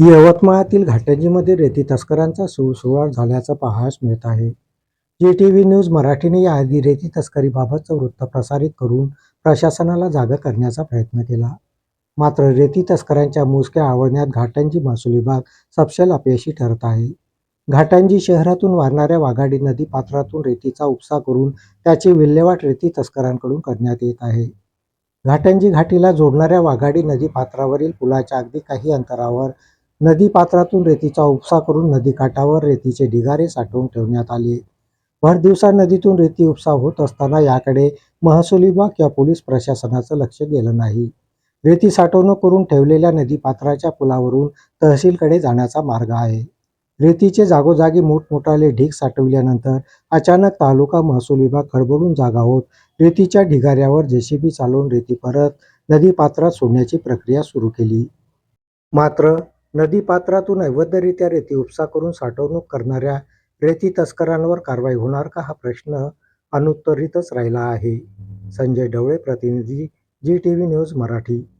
यवतमाळातील घाटंजीमध्ये रेती तस्करांचा सुळसुळाट झाल्याचं पाहायस मिळत आहे. जी टी व्ही न्यूज मराठीने याआधी रेती तस्करीबाबतचं वृत्त प्रसारित करून प्रशासनाला जागं करण्याचा प्रयत्न केला. मात्र रेती तस्करांच्या मुसक्या आवडण्यात घाटंजी महसूल विभाग सपशेल अपयशी ठरत आहे. घाटंजी शहरातून वाहणाऱ्या वाघाडी नदी पात्रातून रेतीचा उपसा करून त्याची विल्हेवाट रेती तस्करांकडून करण्यात येत आहे. घाटंजी घाटीला जोडणाऱ्या वाघाडी नदी पात्रावरील पुलाच्या अगदी काही अंतरावर नदी पात्रातून रेतीचा उपसा करून नदीकाठावर रेतीचे ढिगारे साठवून ठेवण्यात आले. भर दिवसा नदीतून रेती उपसा होत असताना याकडे महसूल विभाग किंवा पोलीस प्रशासनाचं लक्ष गेलं नाही. रेती साठवणूक करून ठेवलेल्या नदीपात्राच्या पुलावरून तहसीलकडे जाण्याचा मार्ग आहे. रेतीचे जागोजागी मोठमोठाले ढीग साठवल्यानंतर अचानक तालुका महसूल विभाग खडबडून जागा होत रेतीच्या ढिगाऱ्यावर जेसीबी चालवून रेती परत नदीपात्रात सोडण्याची प्रक्रिया सुरू केली. मात्र नदीपात्रातून अवैधरित्या रेती उपसा करून साठवणूक करणाऱ्या रेती तस्करांवर कारवाई होणार का हा प्रश्न अनुत्तरितच राहिला आहे. संजय ढवळे प्रतिनिधी G T V news Marathi.